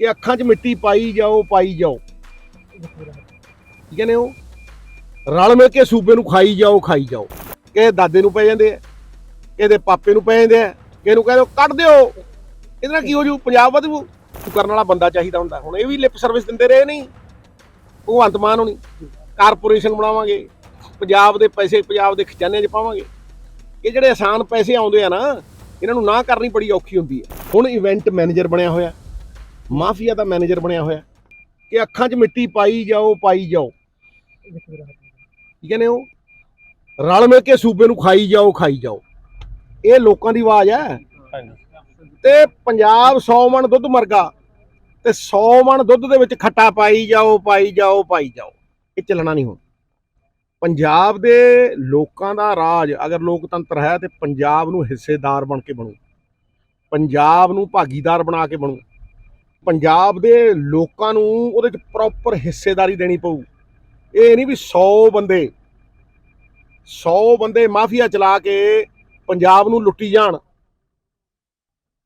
ਕਿ ਅੱਖਾਂ 'ਚ ਮਿੱਟੀ ਪਾਈ ਜਾਓ ਪਾਈ ਜਾਓ। ਕੀ ਕਹਿੰਦੇ ਉਹ? ਰਲ ਮਿਲ ਕੇ ਸੂਬੇ ਨੂੰ ਖਾਈ ਜਾਓ ਖਾਈ ਜਾਓ। ਕਿਸੇ ਦਾਦੇ ਨੂੰ ਪੈ ਜਾਂਦੇ ਆ ਕਿਸੇ ਪਾਪੇ ਨੂੰ ਪੈ ਜਾਂਦੇ ਆ ਕਿਸੇ ਨੂੰ ਕਹਿੰਦੇ ਕੱਢ ਦਿਓ। ਇਹਦੇ ਨਾਲ ਕੀ ਹੋ ਜੂ? ਪੰਜਾਬ ਵਧੂ ਤੂੰ ਕਰਨ ਵਾਲਾ ਬੰਦਾ ਚਾਹੀਦਾ ਹੁੰਦਾ। ਹੁਣ ਇਹ ਵੀ ਲਿਪ ਸਰਵਿਸ ਦਿੰਦੇ ਰਹੇ ਨਹੀਂ। ਭਗਵੰਤ ਮਾਨ ਹੋਣੀ। ਕਾਰਪੋਰੇਸ਼ਨ ਬਣਾਵਾਂਗੇ। ਪੰਜਾਬ ਦੇ ਪੈਸੇ ਪੰਜਾਬ ਦੇ ਖਜ਼ਾਨੇ 'ਚ ਪਾਵਾਂਗੇ। ਇਹ ਜਿਹੜੇ ਆਸਾਨ ਪੈਸੇ ਆਉਂਦੇ ਆ ਨਾ, ਇਹਨਾਂ ਨੂੰ ਨਾ ਕਰਨੀ ਬੜੀ ਔਖੀ ਹੁੰਦੀ ਹੈ। ਹੁਣ ਇਵੈਂਟ ਮੈਨੇਜਰ ਬਣਿਆ ਹੋਇਆ। ਮਾਫੀਆ ਦਾ ਮੈਨੇਜਰ ਬਣਿਆ ਹੋਇਆ ਕਿ ਅੱਖਾਂ 'ਚ ਮਿੱਟੀ ਪਾਈ ਜਾਓ ਪਾਈ ਜਾਓ। ਕੀ ਕਹਿੰਦੇ ਉਹ ਰਲ ਮਿਲ ਕੇ ਸੂਬੇ ਨੂੰ ਖਾਈ ਜਾਓ ਖਾਈ ਜਾਓ। ਇਹ ਲੋਕਾਂ ਦੀ ਆਵਾਜ਼ ਹੈ। ਤੇ ਪੰਜਾਬ 100 ਮਣ ਦੁੱਧ ਮਰਗਾ ਤੇ 100 ਮਣ ਦੁੱਧ ਦੇ ਵਿੱਚ ਖੱਟਾ ਪਾਈ ਜਾਓ ਪਾਈ ਜਾਓ ਪਾਈ ਜਾਓ। ਇਹ ਚੱਲਣਾ ਨਹੀਂ ਹੁਣ। ਪੰਜਾਬ ਦੇ ਲੋਕਾਂ ਦਾ ਰਾਜ ਅਗਰ ਲੋਕਤੰਤਰ ਹੈ ਤੇ ਪੰਜਾਬ ਨੂੰ ਹਿੱਸੇਦਾਰ ਬਣ ਕੇ ਬਣੂ। ਪੰਜਾਬ ਨੂੰ ਭਾਗੀਦਾਰ ਬਣਾ ਕੇ ਬਣੂ। ਪੰਜਾਬ ਦੇ ਲੋਕਾਂ ਨੂੰ ਉਹਦੇ ਚ ਪ੍ਰੋਪਰ ਹਿੱਸੇਦਾਰੀ ਦੇਣੀ ਪਊ। ਇਹ ਨਹੀਂ ਵੀ 100 ਬੰਦੇ 100 ਬੰਦੇ ਮਾਫੀਆ ਚਲਾ ਕੇ ਪੰਜਾਬ ਨੂੰ ਲੁੱਟੀ ਜਾਣ,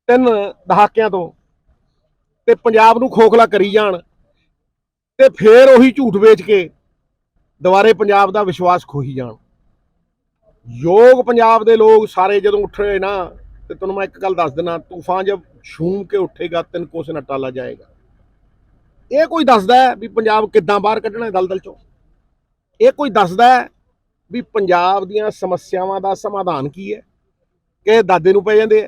ਤਿੰਨ ਦਹਾਕਿਆਂ ਤੋਂ, ਤੇ ਪੰਜਾਬ ਨੂੰ ਖੋਖਲਾ ਕਰੀ ਜਾਣ, ਤੇ ਫੇਰ ਉਹੀ ਝੂਠ ਵੇਚ ਕੇ ਦੁਬਾਰੇ ਪੰਜਾਬ ਦਾ ਵਿਸ਼ਵਾਸ ਖੋਹੀ ਜਾਣ। ਯੋਗ ਪੰਜਾਬ ਦੇ ਲੋਕ ਸਾਰੇ ਜਦੋਂ ਉੱਠੇ ਨਾ ਤੇ ਤੁਹਾਨੂੰ ਮੈਂ ਇੱਕ ਗੱਲ ਦੱਸ ਦਿੰਦਾ, ਤੂਫਾਨ ਜਬ ਛੂਮ ਕੇ ਉੱਠੇਗਾ, ਤਿੰਨ ਕੋਸ ਨਾ ਟਾਲਾ ਜਾਏਗਾ। ਇਹ ਕੋਈ ਦੱਸਦਾ ਵੀ ਪੰਜਾਬ ਕਿੱਦਾਂ ਬਾਹਰ ਕੱਢਣਾ ਹੈ ਦਲਦਲ ਚੋਂ? ਇਹ ਕੋਈ ਦੱਸਦਾ ਵੀ ਪੰਜਾਬ ਦੀਆਂ ਸਮੱਸਿਆਵਾਂ ਦਾ ਸਮਾਧਾਨ ਕੀ ਹੈ? ਕਿਸੇ ਦਾਦੇ ਨੂੰ ਪੈ ਜਾਂਦੇ ਆ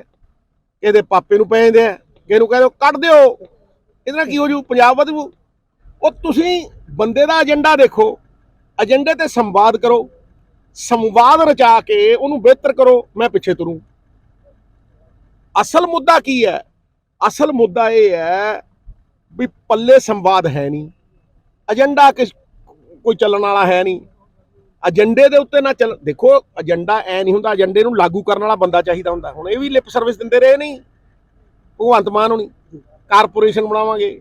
ਕਿਸੇ ਪਾਪੇ ਨੂੰ ਪੈ ਜਾਂਦੇ ਆ ਕਿਸੇ ਨੂੰ ਕਹਿੰਦੇ ਕੱਢ ਦਿਓ। ਇਹਦੇ ਨਾਲ ਕੀ ਹੋ ਜੂ? ਪੰਜਾਬ ਵਧੂ ਉਹ ਤੁਸੀਂ ਬੰਦੇ ਦਾ ਏਜੰਡਾ ਦੇਖੋ, ਏਜੰਡੇ ਤੇ ਸੰਵਾਦ ਕਰੋ, ਸੰਵਾਦ ਰਚਾ ਕੇ ਉਹਨੂੰ ਬਿਹਤਰ ਕਰੋ। ਮੈਂ ਪਿੱਛੇ ਤੁਰੂ। ਅਸਲ ਮੁੱਦਾ ਕੀ ਹੈ? ਅਸਲ ਮੁੱਦਾ ਇਹ ਹੈ ਵੀ ਪੱਲੇ ਸੰਵਾਦ ਹੈ ਨਹੀਂ। ਏਜੰਡਾ ਕਿਸ ਕੋਈ ਚੱਲਣ ਵਾਲਾ ਹੈ ਨਹੀਂ। ਏਜੰਡੇ ਦੇ ਉੱਤੇ ਨਾ ਚੱਲ, ਦੇਖੋ, ਏਜੰਡਾ ਐ ਨਹੀਂ ਹੁੰਦਾ, ਏਜੰਡੇ ਨੂੰ ਲਾਗੂ ਕਰਨ ਵਾਲਾ ਬੰਦਾ ਚਾਹੀਦਾ ਹੁੰਦਾ। ਹੁਣ ਇਹ ਵੀ ਲਿਪ ਸਰਵਿਸ ਦਿੰਦੇ ਰਹੇ ਨਹੀਂ। ਭਗਵੰਤ ਮਾਨ ਹੋਣੀ, ਕਾਰਪੋਰੇਸ਼ਨ ਬਣਾਵਾਂਗੇ,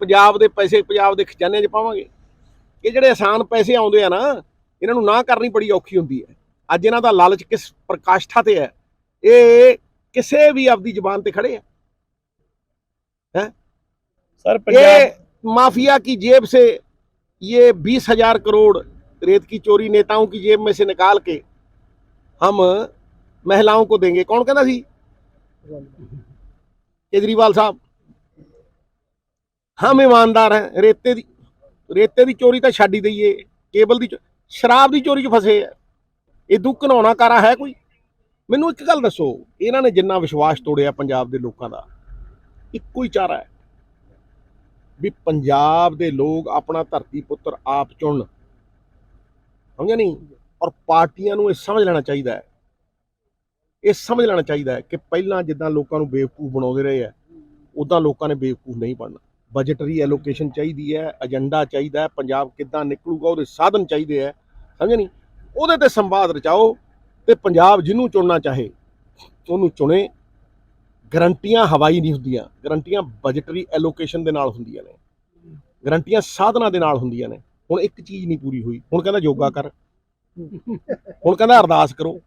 ਪੰਜਾਬ ਦੇ ਪੈਸੇ ਪੰਜਾਬ ਦੇ ਖਜ਼ਾਨੇ 'ਚ ਪਾਵਾਂਗੇ। ਇਹ ਜਿਹੜੇ ਆਸਾਨ ਪੈਸੇ ਆਉਂਦੇ ਆ ਨਾ, ਇਹਨਾਂ ਨੂੰ ਨਾ ਕਰਨੀ ਬੜੀ ਔਖੀ ਹੁੰਦੀ ਹੈ। ਅੱਜ ਇਹਨਾਂ ਦਾ ਲਾਲਚ ਕਿਸ ਪ੍ਰਕਾਸ਼ਠਾ ਤੇ ਹੈ? ਇਹ ਕਿਸੇ ਵੀ ਆਪਦੀ ਜ਼ੁਬਾਨ ਤੇ ਖੜੇ ਆ सर पंजाब ये माफिया की जेब से ये बीस हजार करोड़ रेत की चोरी नेताओं की जेब में से निकाल के हम महिलाओं को देंगे कौन कहना सी केजरीवाल साहब हम ईमानदार हैं रेते ਦੀ ਰੇਤੇ ਦੀ ਚੋਰੀ ਤਾਂ ਛੱਡ ਹੀ ਦਈਏ ਕੇਬਲ ਦੀ ਚੋ- ਸ਼ਰਾਬ ਦੀ ਚੋਰੀ 'ਚ ਫਸੇ ਆ ਇਹ ਦੁੱਖ ਘਨਾਉਣਾ ਕਾਰਾ ਹੈ ਕੋਈ ਮੈਨੂੰ ਇੱਕ ਗੱਲ ਦੱਸੋ, ਇਹਨਾਂ ਨੇ ਜਿੰਨਾ ਵਿਸ਼ਵਾਸ ਤੋੜਿਆ ਪੰਜਾਬ ਦੇ ਲੋਕਾਂ ਦਾ, ਇੱਕੋ ਹੀ ਚਾਰਾ ਹੈ ਵੀ ਪੰਜਾਬ ਦੇ ਲੋਕ ਆਪਣਾ ਧਰਤੀ ਪੁੱਤਰ ਆਪ ਚੁਣਨ। ਸਮਝਿਆ ਨਹੀਂ? ਔਰ ਪਾਰਟੀਆਂ ਨੂੰ ਇਹ ਸਮਝ ਲੈਣਾ ਚਾਹੀਦਾ ਹੈ। ਇਹ ਸਮਝ ਲੈਣਾ ਚਾਹੀਦਾ ਹੈ ਕਿ ਪਹਿਲਾਂ ਜਿੱਦਾਂ ਲੋਕਾਂ ਨੂੰ ਬੇਵਕੂਫ ਬਣਾਉਂਦੇ ਰਹੇ ਆ ਉਦਾਂ ਲੋਕਾਂ ਨੇ ਬੇਵਕੂਫ ਨਹੀਂ ਬਣਨਾ। ਬਜਟਰੀ ਐਲੋਕੇਸ਼ਨ ਚਾਹੀਦੀ ਹੈ ਏਜੰਡਾ ਚਾਹੀਦਾ ਹੈ, ਪੰਜਾਬ ਕਿੱਦਾਂ ਨਿਕਲੂਗਾ, ਉਹਦੇ ਸਾਧਨ ਚਾਹੀਦੇ ਹੈ। ਸਮਝਿਆ ਨਹੀਂ? ਉਹਦੇ ਤੇ ਸੰਵਾਦ ਰਚਾਓ ਤੇ ਪੰਜਾਬ ਜਿਹਨੂੰ ਚੁਣਨਾ ਚਾਹੇ, ਉਹਨੂੰ ਚੁਣੇ। ਗਰੰਟੀਆਂ ਹਵਾਈ ਨਹੀਂ ਹੁੰਦੀਆਂ। ਗਰੰਟੀਆਂ ਬਜਟਰੀ ਐਲੋਕੇਸ਼ਨ ਦੇ ਨਾਲ ਹੁੰਦੀਆਂ ਨੇ। ਗਰੰਟੀਆਂ ਸਾਧਨਾਂ ਦੇ ਨਾਲ ਹੁੰਦੀਆਂ ਨੇ। ਹੁਣ ਇੱਕ ਚੀਜ਼ ਨਹੀਂ ਪੂਰੀ ਹੋਈ। ਹੁਣ ਕਹਿੰਦਾ ਯੋਗਾ ਕਰ। ਹੁਣ ਕਹਿੰਦਾ ਅਰਦਾਸ ਕਰੋ।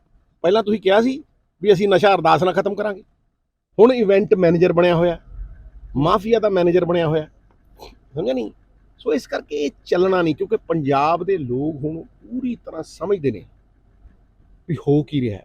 ਪਹਿਲਾਂ ਤੁਸੀਂ ਕਿਹਾ ਸੀ ਵੀ ਅਸੀਂ ਨਸ਼ਾ ਅਰਦਾਸ ਨਾਲ ਖਤਮ ਕਰਾਂਗੇ। ਹੁਣ ਇਵੈਂਟ ਮੈਨੇਜਰ ਬਣਿਆ ਹੋਇਆ। ਮਾਫੀਆ ਦਾ ਮੈਨੇਜਰ ਬਣਿਆ ਹੋਇਆ। ਸਮਝਿਆ ਨਹੀਂ? ਸੋ ਇਸ ਕਰਕੇ ਇਹ ਚੱਲਣਾ ਨਹੀਂ, ਕਿਉਂਕਿ ਪੰਜਾਬ ਦੇ ਲੋਕ ਹੁਣ ਪੂਰੀ ਤਰ੍ਹਾਂ ਸਮਝਦੇ ਨੇ। ਵੀ ਹੋ ਕੀ ਰਿਹਾ